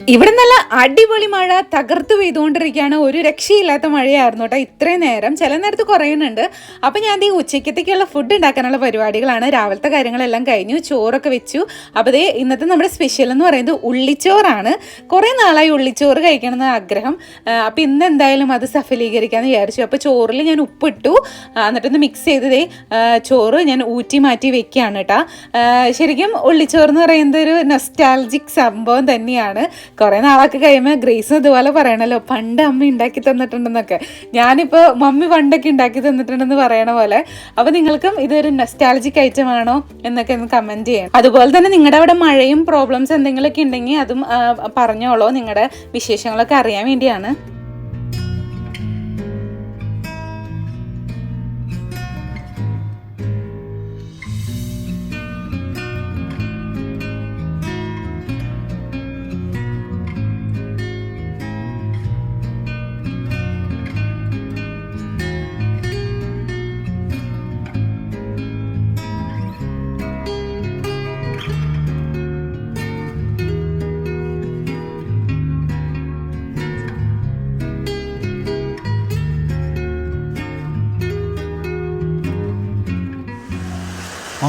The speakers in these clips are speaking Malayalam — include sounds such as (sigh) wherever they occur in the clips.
ഇവിടെ നല്ല അടിപൊളി മഴ തകർത്ത് പെയ്തുകൊണ്ടിരിക്കുകയാണ്. ഒരു രക്ഷയില്ലാത്ത മഴയായിരുന്നു കേട്ടോ ഇത്രയും നേരം. ചില നേരത്ത് കുറയുന്നുണ്ട്. അപ്പം ഞാൻ ഈ ഉച്ചയ്ക്കത്തേക്കുള്ള ഫുഡ് ഉണ്ടാക്കാനുള്ള പരിപാടികളാണ്. രാവിലത്തെ കാര്യങ്ങളെല്ലാം കഴിഞ്ഞു. ചോറൊക്കെ വെച്ചു. അപ്പോൾ അതേ ഇന്നത്തെ നമ്മുടെ സ്പെഷ്യൽ എന്ന് പറയുന്നത് ഉള്ളിച്ചോറാണ്. കുറേ നാളായി ഉള്ളിച്ചോറ് കഴിക്കണം ആഗ്രഹം. അപ്പം ഇന്ന് എന്തായാലും അത് സഫലീകരിക്കാമെന്ന് വിചാരിച്ചു. അപ്പോൾ ചോറിൽ ഞാൻ ഉപ്പിട്ടു. എന്നിട്ടൊന്ന് മിക്സ് ചെയ്തതേ ചോറ് ഞാൻ ഊറ്റി മാറ്റി വെക്കുകയാണ് കേട്ടോ. ശരിക്കും ഉള്ളിച്ചോറ് എന്ന് പറയുന്നത് ഒരു നൊസ്റ്റാൾജിക് സംഭവം തന്നെയാണ്. കുറേ നാളൊക്കെ കഴിയുമ്പോൾ ഗ്രേസ് ഇതുപോലെ പറയണല്ലോ പണ്ട് അമ്മ ഉണ്ടാക്കി തന്നിട്ടുണ്ടെന്നൊക്കെ. ഞാനിപ്പോൾ മമ്മി പണ്ടൊക്കെ ഉണ്ടാക്കി തന്നിട്ടുണ്ടെന്ന് പറയണ പോലെ അപ്പോൾ നിങ്ങൾക്കും ഇതൊരു നെസ്റ്റാലജിക് ഐറ്റം ആണോ എന്നൊക്കെ ഒന്ന് കമന്റ് ചെയ്യണം. അതുപോലെ തന്നെ നിങ്ങളുടെ അവിടെ മഴയും പ്രോബ്ലംസ് എന്തെങ്കിലുമൊക്കെ ഉണ്ടെങ്കിൽ അതും പറഞ്ഞോളൂ. നിങ്ങളുടെ വിശേഷങ്ങളൊക്കെ അറിയാൻ വേണ്ടിയാണ്.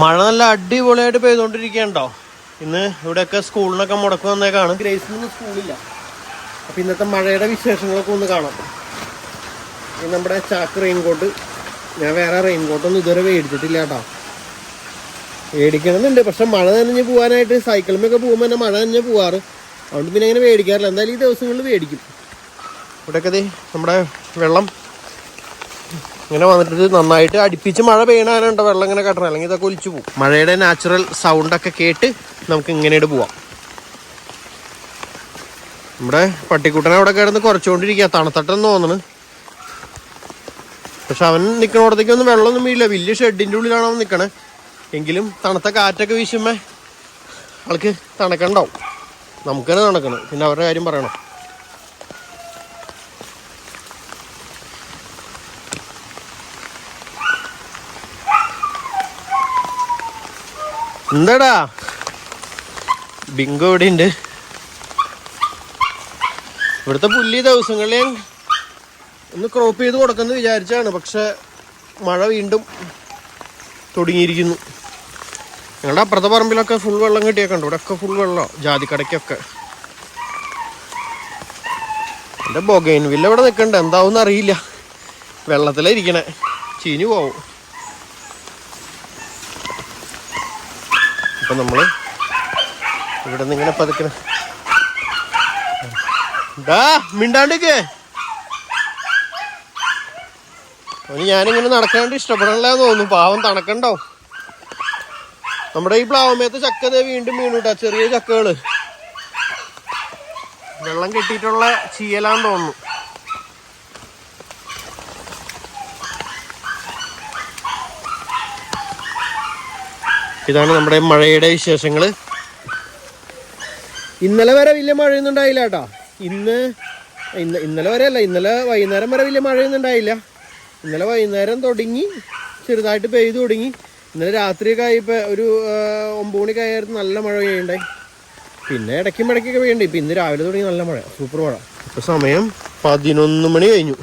മഴ നല്ല അടിപൊളിയായിട്ട് പെയ്തോണ്ടിരിക്കണ്ടോ ഇന്ന് ഇവിടെയൊക്കെ സ്കൂളിനൊക്കെ മുടക്കം വന്നേക്കാണ്. ഗ്രേസിനൊന്നും സ്കൂളില്ല. അപ്പൊ ഇന്നത്തെ മഴയുടെ വിശേഷങ്ങളൊക്കെ ഒന്ന് കാണാം. ഇത് നമ്മുടെ ചാക്ക് റെയിൻകോട്ട്. ഞാൻ വേറെ റെയിൻകോട്ടൊന്നും ഇതുവരെ മേടിച്ചിട്ടില്ല കേട്ടോ. മേടിക്കണമെന്നുണ്ട്. പക്ഷെ മഴ നനഞ്ഞ് പോകാനായിട്ട് സൈക്കിളിമൊക്കെ പോകുമ്പോൾ തന്നെ മഴ നനഞ്ഞ് പോവാറ്. അതുകൊണ്ട് പിന്നെ അങ്ങനെ മേടിക്കാറില്ല. എന്തായാലും ഈ ദിവസങ്ങളിൽ മേടിക്കും. ഇവിടെയൊക്കെ നമ്മുടെ വെള്ളം ഇങ്ങനെ വന്നിട്ട് നന്നായിട്ട് അടുപ്പിച്ച് മഴ പെയ്യണാനുണ്ടോ വെള്ളം ഇങ്ങനെ കട്ടണം. അല്ലെങ്കിൽ ഇതൊക്കെ ഒലിച്ചു പോകും. മഴയുടെ നാച്ചുറൽ സൗണ്ടൊക്കെ കേട്ട് നമുക്ക് ഇങ്ങനെയിട്ട് പോവാം. നമ്മുടെ പട്ടിക്കുട്ടനെ അവിടെ കിടന്ന് കുറച്ചുകൊണ്ടിരിക്കുക തണുത്തട്ടെന്ന് തോന്നണ്. പക്ഷെ അവൻ നിൽക്കണോടത്തേക്കൊന്നും വെള്ളമൊന്നും വീഴില്ല. വലിയ ഷെഡിന്റെ ഉള്ളിലാണ് അവൻ നിൽക്കണേ എങ്കിലും തണുത്ത കാറ്റൊക്കെ വീശുമ്പോൾ ആൾക്ക് തണുക്കണ്ടാവും. നമുക്ക് തന്നെ തണുക്കണം. പിന്നെ അവരുടെ കാര്യം പറയണം. എന്താടാ? ബിങ്കോ ഇവിടെ ഉണ്ട് ഇവിടുത്തെ പുല്ലി ദിവസങ്ങളിൽ ഒന്ന് ക്രോപ്പ് ചെയ്ത് കൊടുക്കാന്ന് വിചാരിച്ചാണ് പക്ഷെ മഴ വീണ്ടും തുടങ്ങിയിരിക്കുന്നു. ഞങ്ങളുടെ അപ്പുറത്തെ പറമ്പിലൊക്കെ ഫുൾ വെള്ളം കിട്ടിയേക്കണ്ട് ഇവിടെ ഒക്കെ ഫുൾ വെള്ളം ജാതിക്കടയ്ക്കൊക്കെ. എന്റെ ബൊഗൈൻ വില്ല ഇവിടെ നിൽക്കണ്ട? എന്താവും അറിയില്ല. വെള്ളത്തിലായിരിക്കണേ ചീഞ്ഞു പോവും. അപ്പൊ നമ്മൾ ഇവിടെ നിന്ന് ഇങ്ങനെ പതുക്കണ. ഡാ മിണ്ടാണ്ടിക്കേ അവന് ഞാനിങ്ങനെ നടക്കാണ്ട് ഇഷ്ടപ്പെടണില്ല തോന്നുന്നു. പാവം തണക്കണ്ടോ? നമ്മുടെ ഈ പ്ലാവമേത്തെ ചക്ക ദേ വീണ്ടും വീണുട്ടാ ചെറിയ ചക്കകൾ. വെള്ളം കെട്ടിയിട്ടുള്ള ചീയലാന്ന് തോന്നുന്നു. ഇതാണ് നമ്മുടെ മഴയുടെ വിശേഷങ്ങൾ ഇന്നലെ വരെ വലിയ മഴയൊന്നും ഉണ്ടായില്ല കേട്ടോ. ഇന്ന് ഇന്ന് ഇന്നലെ വരെ അല്ല ഇന്നലെ വൈകുന്നേരം വരെ വലിയ മഴയൊന്നും ഉണ്ടായില്ല. ഇന്നലെ വൈകുന്നേരം തുടങ്ങി ചെറുതായിട്ട് പെയ്തു തുടങ്ങി. ഇന്നലെ രാത്രിയൊക്കെ ആയിപ്പോൾ ഒരു ഒമ്പത് മണിക്ക് ആയിരുന്നു നല്ല മഴ പെയ്യുണ്ടായി പിന്നെ ഇടയ്ക്കും ഇടയ്ക്കൊക്കെ പെയ്യണ്ടേ ഇപ്പം ഇന്ന് രാവിലെ തുടങ്ങി നല്ല മഴ സൂപ്പർ മഴ. ഇപ്പം സമയം പതിനൊന്ന് മണി കഴിഞ്ഞു.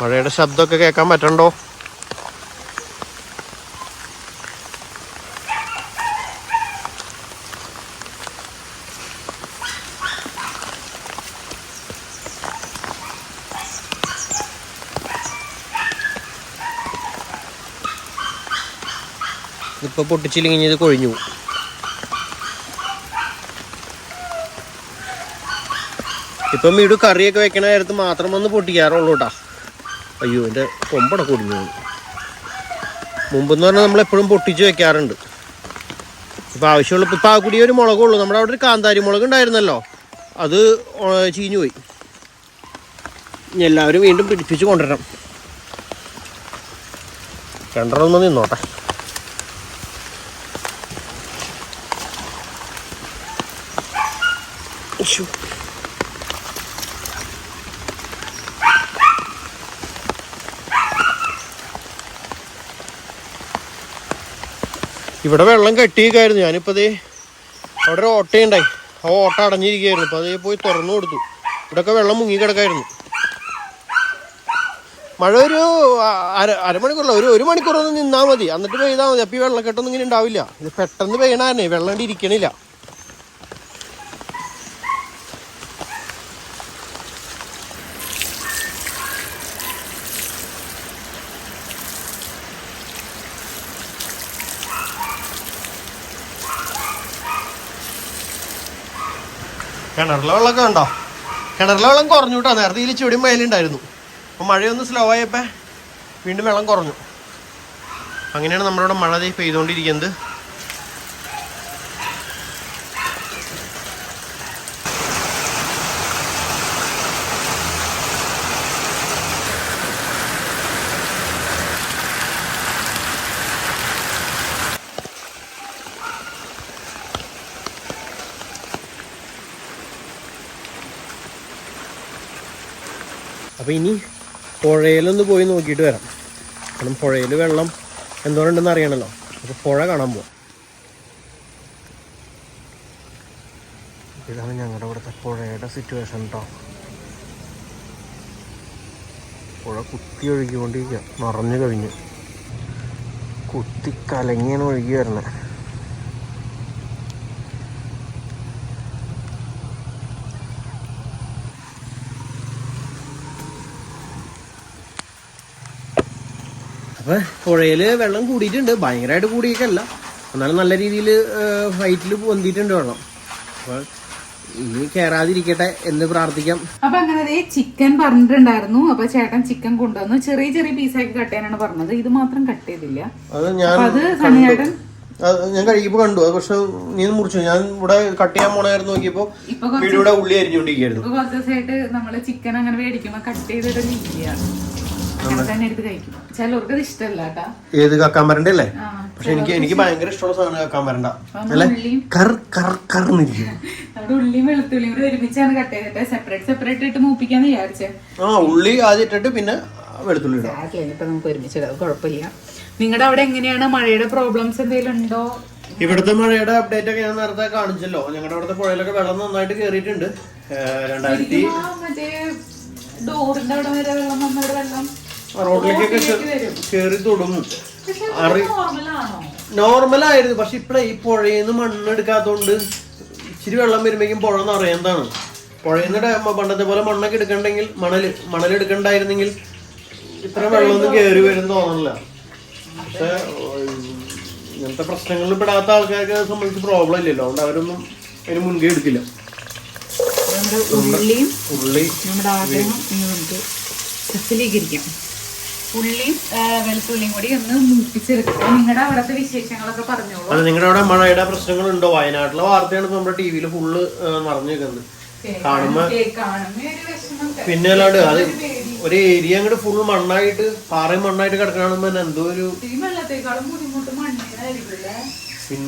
മഴയുടെ ശബ്ദമൊക്കെ കേൾക്കാൻ പറ്റണ്ടോ? ഇപ്പൊ പൊട്ടിച്ചില്ലെങ്കിൽ കൊഴിഞ്ഞു ഇപ്പം വീട് കറിയൊക്കെ വെക്കണ നേരത്ത് മാത്രം വന്ന് പൊട്ടിക്കാറുള്ളൂ കേട്ടാ അയ്യോ എന്റെ കൊമ്പട കൊടിഞ്ഞു പോകും മുമ്പെന്ന് പറഞ്ഞാൽ നമ്മളെപ്പോഴും പൊട്ടിച്ച് വെക്കാറുണ്ട്. ഇപ്പം ആവശ്യമുള്ള ഇപ്പം ആ കൂടി ഒരു മുളകുള്ളൂ നമ്മുടെ അവിടെ ഒരു കാന്താരി മുളക് ഉണ്ടായിരുന്നല്ലോ. അത് ചീഞ്ഞു പോയി. എല്ലാവരും വീണ്ടും പിടിപ്പിച്ച് കൊണ്ടുവരണം. രണ്ടെണ്ണം ഒന്ന് നിന്നോട്ടെ. ശ്ശോ. ഇവിടെ വെള്ളം കെട്ടിയിരിക്കായിരുന്നു ഞാനിപ്പോൾ അതേ അവിടെ ഒരു ഓട്ടയുണ്ടായി. ആ ഓട്ട അടഞ്ഞിരിക്കുകയായിരുന്നു അപ്പോൾ അതേ പോയി തുറന്നു കൊടുത്തു. ഇവിടെയൊക്കെ വെള്ളം മുങ്ങി കിടക്കായിരുന്നു. മഴ ഒരു അര അരമണിക്കൂറല്ല ഒരു ഒരു മണിക്കൂറൊന്നും നിന്നാൽ മതി. എന്നിട്ട് പെയ്താൽ മതി. അപ്പോൾ ഈ വെള്ളക്കെട്ടൊന്നും ഇങ്ങനെ ഉണ്ടാവില്ല. ഇത് പെട്ടെന്ന് പെയ്യണായിരുന്നേ വെള്ളം ഇരിക്കണില്ല. കിണറിലെ വെള്ളമൊക്കെ ഉണ്ടോ കിണറിലെ വെള്ളം കുറഞ്ഞു കേട്ടോ. നേരത്തെ ഇതിൽ ചെടിയും മേലുണ്ടായിരുന്നു അപ്പോൾ മഴയൊന്ന് സ്ലോ ആയപ്പോൾ വീണ്ടും വെള്ളം കുറഞ്ഞു. അങ്ങനെയാണ് നമ്മളിവിടെ മഴ പെയ്തുകൊണ്ടിരിക്കുന്നത്. അപ്പോൾ ഇനി പുഴയിലൊന്ന് പോയി നോക്കിയിട്ട് വരാം. കാരണം പുഴയിൽ വെള്ളം എന്തോരമുണ്ടെന്ന് അറിയണമല്ലോ അപ്പോൾ പുഴ കാണാൻ പോവാം. ഇതാണ് ഞങ്ങളുടെ ഇവിടുത്തെ പുഴയുടെ സിറ്റുവേഷൻ കേട്ടോ പുഴ കുത്തി ഒഴുകിക്കൊണ്ടിരിക്കുക നിറഞ്ഞു കഴിഞ്ഞു കുത്തി കലങ്ങിയാണ് ഒഴുകി വരണേ അപ്പൊ പുഴയിൽ വെള്ളം കൂടിയിട്ടുണ്ട്. ഭയങ്കരമായിട്ട് കൂടിയേക്കല്ല എന്നാലും നല്ല രീതിയിൽ ഹൈറ്റിൽ പൊന്തിയിട്ടുണ്ട് വെള്ളം. അപ്പൊ ഇനി കേറാതിരിക്കട്ടെ എന്ന് പ്രാർത്ഥിക്കാം. അപ്പൊ അങ്ങനെ ദേ ചിക്കൻ പറഞ്ഞിട്ടുണ്ടായിരുന്നു. അപ്പൊ ചേട്ടൻ ചിക്കൻ കൊണ്ടുവന്നു. ചെറിയ ചെറിയ പീസാക്കി കട്ട് ചെയ്യാനാണ് പറഞ്ഞത്. ഇത് മാത്രം കട്ട് ചെയ്തില്ല. അത് ഞാൻ അപ്പൊ അത് സണ്ണിയേട്ടൻ ഞാൻ കഴിക്കുമ്പോ കണ്ടു. അത് പക്ഷെ നീ മുറിച്ചു? ഞാൻ ഇവിടെ കട്ട് ചെയ്യാൻ പോണായിരുന്നു നോക്കിയപ്പോ ഇപ്പൊ വീടിവിടെ ഉള്ളി അരിഞ്ഞോണ്ടിരിക്കുന്നു കുറച്ച് ദിവസമായിട്ട് നമ്മൾ ചിക്കൻ അങ്ങനെ മേടിക്കുമ്പോ കട്ട് ചെയ്തിട്ടില്ല ഏത് കാക്കാൻ അല്ലേ ആ, പക്ഷെ എനിക്ക് എനിക്ക് ഭയങ്കര ഇഷ്ടമുള്ള സാധനം കാക്കാൻ വരണ്ട. അല്ലേ? ഉള്ളിയും കർ കർ കർന്നിരിക്കും (laughs) അവിടെ ഉള്ളിയും വെളുത്തുള്ളിയും കൂടെ ഒരുമിച്ചാണ് കട്ട് ചെയ്തിട്ട് സെപ്പറേറ്റ് സെപ്പറേറ്റ് ഇട്ട് മൂപ്പിക്കാന്ന് വിചാരിച്ചേ. ആ ഉള്ളി ആദ്യം ഇട്ടിട്ട് പിന്നെ വെളുത്തുള്ളി ഇടാം ഇപ്പൊ നമുക്ക് കുഴപ്പമില്ല. നിങ്ങളുടെ അവിടെ എങ്ങനെയാണ്? മഴയുടെ പ്രോബ്ലംസ് എന്തെങ്കിലും ഉണ്ടോ? ഇവിടുത്തെ മഴയുടെ അപ്ഡേറ്റ് ഒക്കെ ഞാൻ നേരത്തെ കാണിച്ചല്ലോ. ഞങ്ങളുടെ അവിടുത്തെ പുഴയിലൊക്കെ വെള്ളം നന്നായിട്ട് കയറിയിട്ടുണ്ട് രണ്ടായിരത്തി ഡോറിന്റെ അവിടെ വരെ വെള്ളം വന്നവിടെ വെള്ളം. റോഡിലേക്കൊക്കെ കയറി തുടങ്ങും. അറി നോർമലായിരുന്നു നോർമൽ ആയിരുന്നു പക്ഷെ ഇപ്പഴേ ഈ പുഴയിന്ന് മണ്ണെടുക്കാത്തോണ്ട് ഇച്ചിരി വെള്ളം വരുമ്പോഴേക്കും പുഴ നിറയുന്നതാണ്. പുഴയിൽ നിന്ന് പണ്ടത്തെ പോലെ മണ്ണൊക്കെ എടുക്കണ്ടെങ്കിൽ മണൽ മണൽ എടുക്കണ്ടായിരുന്നെങ്കിൽ ഇത്ര വെള്ളമൊന്നും കയറി വരും തോന്നണില്ല. പക്ഷെ ഇങ്ങനത്തെ പ്രശ്നങ്ങളിൽ പെടാത്ത ആൾക്കാർക്ക് സംബന്ധിച്ച് പ്രോബ്ലം ഇല്ലല്ലോ. അതുകൊണ്ട് അവരൊന്നും അതിന് മുൻകൈ എടുക്കില്ല. ഉള്ളി ഉള്ളി നമ്മുടെ ആദ്യം നമുക്ക് സഫലീകരിക്കാം. ഉള്ളിയും വെളുത്തുള്ളിയും കൂടി ഒന്ന് മൂപ്പിച്ചെടുക്കുക. നിങ്ങളുടെ അവിടുത്തെ വിശേഷങ്ങളൊക്കെ പറഞ്ഞോളൂ. അത് നിങ്ങളുടെ അവിടെ മഴയുടെ പ്രശ്നങ്ങളുണ്ടോ? വയനാട്ടിലെ വാർത്തയാണ് ഇപ്പൊ നമ്മുടെ ടി വിയിൽ ഫുള്ള് നിറഞ്ഞു നിൽക്കുന്നത് കാണുമ്പോ പിന്നെ അല്ലാണ്ട് അത് ഒരു ഏരിയ അങ്ങോട്ട് ഫുൾ മണ്ണായിട്ട് പാറയും മണ്ണായിട്ട് കിടക്കണമ്പോ എന്തോ ഒരു പിന്നെ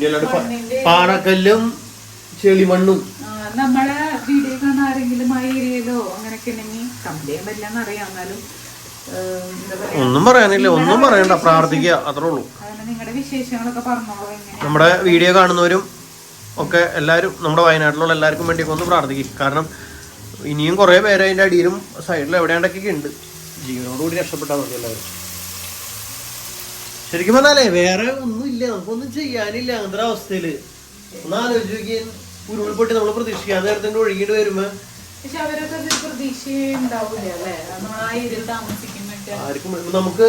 അല്ലാണ്ട് പാറക്കല്ലും ചെളിമണ്ണും. നമ്മളെ വീഡിയോ കാണാൻ ആരെങ്കിലും ആ ഏരിയയിലോ അങ്ങനെയൊക്കെ ഉണ്ടെങ്കിൽ ചെയ്യാൻ പറ്റില്ലെന്ന് അറിയാം. എന്നാലും ഒന്നും പറയാനില്ല ഒന്നും പറയണ്ട പ്രാർത്ഥിക്കുക അത്രേ ഉള്ളൂ. നമ്മുടെ വീഡിയോ കാണുന്നവരും ഒക്കെ എല്ലാവരും നമ്മുടെ വയനാട്ടിലുള്ള എല്ലാവർക്കും വേണ്ടിയൊക്കെ ഒന്ന് പ്രാർത്ഥിക്കും. കാരണം ഇനിയും കുറേ പേര് അതിന്റെ അടിയിലും സൈഡിലും എവിടെയാണ്ടൊക്കെ ഉണ്ട്. ജീവനോടുകൂടി രക്ഷപ്പെട്ടാൽ മതി എല്ലാവരും. ശരിക്കും പറഞ്ഞാലേ വേറെ ഒന്നും ഇല്ല. നമുക്കൊന്നും ചെയ്യാനില്ല അങ്ങനത്തെ അവസ്ഥയിൽ. ഒന്ന് ആലോചിച്ച് നോക്കിയാൽ ഉരുൾപൊട്ടി നമ്മൾ പ്രതീക്ഷിക്കാൻ നേരത്തെ ഒഴുകിയിട്ട് വരുമ്പോ പക്ഷെ അവരൊക്കെ ഒരു പ്രതീക്ഷ ഉണ്ടാവില്ല അല്ലേ? നമ്മൾ ആ ഏരിയയിൽ താമസിക്കുമ്പോഴൊക്കെ ആർക്കും നമുക്ക്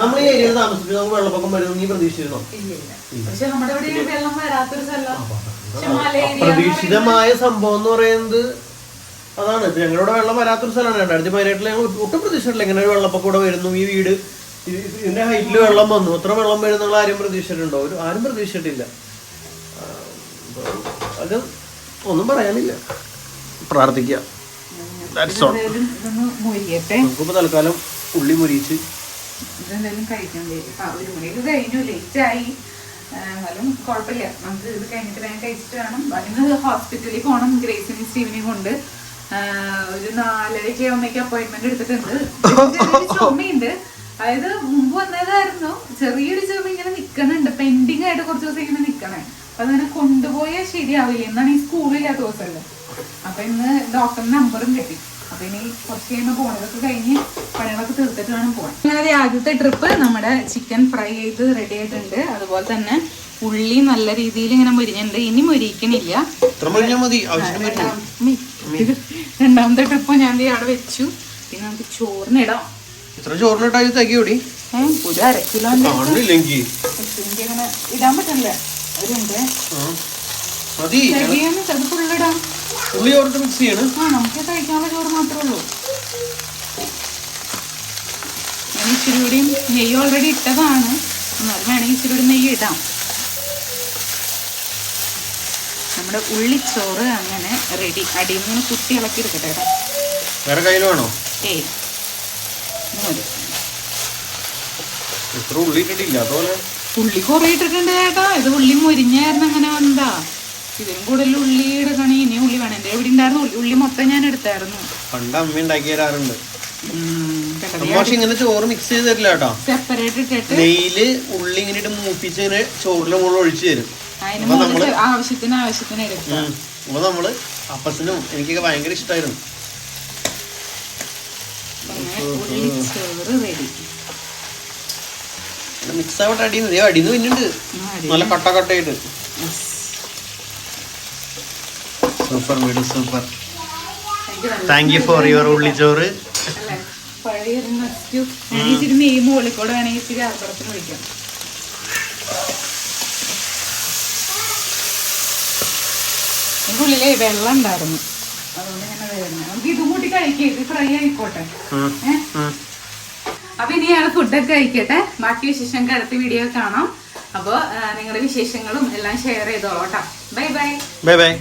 നമ്മൾ ഈ ഏരിയയിൽ താമസിക്കുന്നത് നമുക്ക് വെള്ളപ്പൊക്കം വരും നീ പ്രതീക്ഷിച്ചിരുന്നോ പക്ഷെ നമ്മുടെ ഇവിടെ വെള്ളം വരാത്തൊരു സ്ഥലം. അപ്രതീക്ഷിതമായ സംഭവം എന്ന് പറയുന്നത് അതാണ്. ഞങ്ങളുടെ വെള്ളം വരാത്തൊരു സ്ഥലമാണ്. രണ്ടായിരത്തി പതിനെട്ടിൽ ഞങ്ങൾ ഒട്ടും പ്രതീക്ഷിച്ചിട്ടില്ല ഇങ്ങനെ ഒരു വെള്ളപ്പൊക്കം ഇവിടെ വരുന്നു. ഈ വീട് ഇതിന്റെ ഹൈറ്റിൽ വെള്ളം വന്നു. അത്ര വെള്ളം വരും നിങ്ങൾ ആരും പ്രതീക്ഷിച്ചിട്ടുണ്ടോ? ഒരു ആരും പ്രതീക്ഷിച്ചിട്ടില്ല. അത് ഒന്നും പറയാനില്ല. പ്രാർത്ഥിക്കുക. ദാറ്റ്സ് തൽക്കാലം ഉള്ളി മുരിച്ച് ഇതെന്തായാലും കഴിക്കാൻ വരും ആ ഒരു മണിയൊക്കെ കഴിഞ്ഞു ലേറ്റ് ആയി. ആ, എന്നാലും കുഴപ്പമില്ല. നമുക്ക് ഇത് കഴിഞ്ഞിട്ട് വേഗം കഴിച്ചിട്ട് വേണം. ഇന്ന് ഹോസ്പിറ്റലിൽ പോകണം ഗ്രേസിനെയും സ്റ്റീവിനെയും കൊണ്ട് ഒരു നാലരയ്ക്ക് അമ്മയ്ക്ക് അപ്പോയിന്റ്മെന്റ് എടുത്തിട്ടുണ്ട്. ചുമയുണ്ട്. അതായത് മുമ്പ് വന്നതായിരുന്നു. ചെറിയൊരു ചുമ ഇങ്ങനെ നിക്കണുണ്ട് പെൻഡിങ് ആയിട്ട് കുറച്ച് ദിവസം ഇങ്ങനെ നിക്കണേ. അപ്പൊ അതിനെ കൊണ്ടുപോയാൽ ശരിയാവില്ല. എന്നാണ് ഈ സ്കൂളില്ലാത്ത ദിവസമല്ലേ? അപ്പൊ ഇന്ന് ഡോക്ടറിന്റെ നമ്പറും കിട്ടി. അപ്പൊ ഇനി കുറച്ച് കഴിയുമ്പോൾ പോണതൊക്കെ കഴിഞ്ഞ് പണികളൊക്കെ തീർത്തിട്ട് വേണം പോകാൻ അങ്ങനെ ആദ്യത്തെ ട്രിപ്പ് നമ്മുടെ ചിക്കൻ ഫ്രൈ ചെയ്ത് റെഡി ആയിട്ടുണ്ട്. അതുപോലെ തന്നെ ഉള്ളി നല്ല രീതിയിൽ ഇങ്ങനെ മുരിഞ്ഞിട്ടുണ്ട്. ഇനി മുരിക്കണില്ല. രണ്ടാമത്തെ ട്രിപ്പ് ഞാൻ അവിടെ വെച്ചു. പിന്നെ നമുക്ക് ചോറിനിടാം ഇത്ര തകിയോടി ഒരു അര അങ്ങനെ ഇടാൻ മതി. ഫുള്ളിടാം ഉള്ളി ചോറിട്ട് മിക്സ് ചെയ്യണം. ആ നമുക്ക് കഴിക്കാനുള്ള ചോറ് മാത്രമേ ഉള്ളൂ. ഞാൻ ഇച്ചിരി കൂടി നെയ്യ് ഓൾറെഡി ഇട്ടതാണ്. എന്നാലും വേണമെങ്കിൽ ഇച്ചിരി കൂടി നെയ്യ് ഇടാം. നമ്മുടെ ഉള്ളിച്ചോറ് അങ്ങനെ റെഡി അടിയിൽ നിന്ന് കുത്തി ഇളക്കി എടുക്കട്ടെ വേറെ കയ്യിൽ വേണോ? ഏയ് ഉള്ളി ഇട്ടിട്ടില്ല. ഉള്ളി കുറേ ഇട്ടിട്ടുണ്ട് ചേട്ടാ. ഇത് ഉള്ളി മുരിഞ്ഞായിരുന്നു അങ്ങനെ വന്നതാ. ഇതിനും കൂടുതൽ ഉള്ളിയുടെ കണി ഇനി ഉള്ളി വേണം. എന്റെ എവിടെ ഉണ്ടായിരുന്നു ഉള്ളി മൊത്തം ഞാൻ എടുത്തായിരുന്നു. പണ്ട് അമ്മ ഉണ്ടാക്കി തരാറുണ്ട്. പക്ഷെ ഇങ്ങനെ ചോറ് മിക്സ് ചെയ്ത് തരില്ല കേട്ടോ. സെപ്പറേറ്റ് ഇട്ടിട്ട് നെയ്യിൽ ഉള്ളി ഇങ്ങനെ ഇട്ട് മൂപ്പിച്ച് ഇങ്ങനെ ചോറിന്റെ മുകളിൽ ഒഴിച്ചു തരും. അപ്പൊ നമ്മൾ ആവശ്യത്തിന് ആവശ്യത്തിന്. അപ്പൊ നമ്മൾ അപ്പസിനും എനിക്കൊക്കെ ഭയങ്കര ഇഷ്ടമായിരുന്നു മിക്സ് ആവട്ടെ അടിയിൽ നിന്ന് പിന്നുണ്ട്. നല്ല കട്ട കട്ടയായിട്ട്. സൂപ്പർ വീട് super. Thank you for your ഉള്ളിച്ചോറ് ഇച്ചിരി നെയ്യ് മുകളിൽ കൂടെ വേണമെങ്കിൽ ഇച്ചിരി അപ്പുറത്തിന് ഒഴിക്കാം ഇതിന്റെ വെള്ളം ഉണ്ടായിരുന്നു. അതുകൊണ്ട് ഇങ്ങനെ വരുന്നത് നമുക്ക് ഇതും കൂട്ടി കഴിക്കാം. ഇത് ഫ്രൈ ആയിക്കോട്ടെ. അപ്പൊ ഇനി ഞങ്ങൾ ഫുഡൊക്കെ കഴിക്കട്ടെ. ബാക്കി വിശേഷം അടുത്ത വീഡിയോ കാണാം. അപ്പോൾ നിങ്ങളുടെ വിശേഷങ്ങളും എല്ലാം ഷെയർ ചെയ്തോളൂ കേട്ടോ. Bye bye bye bye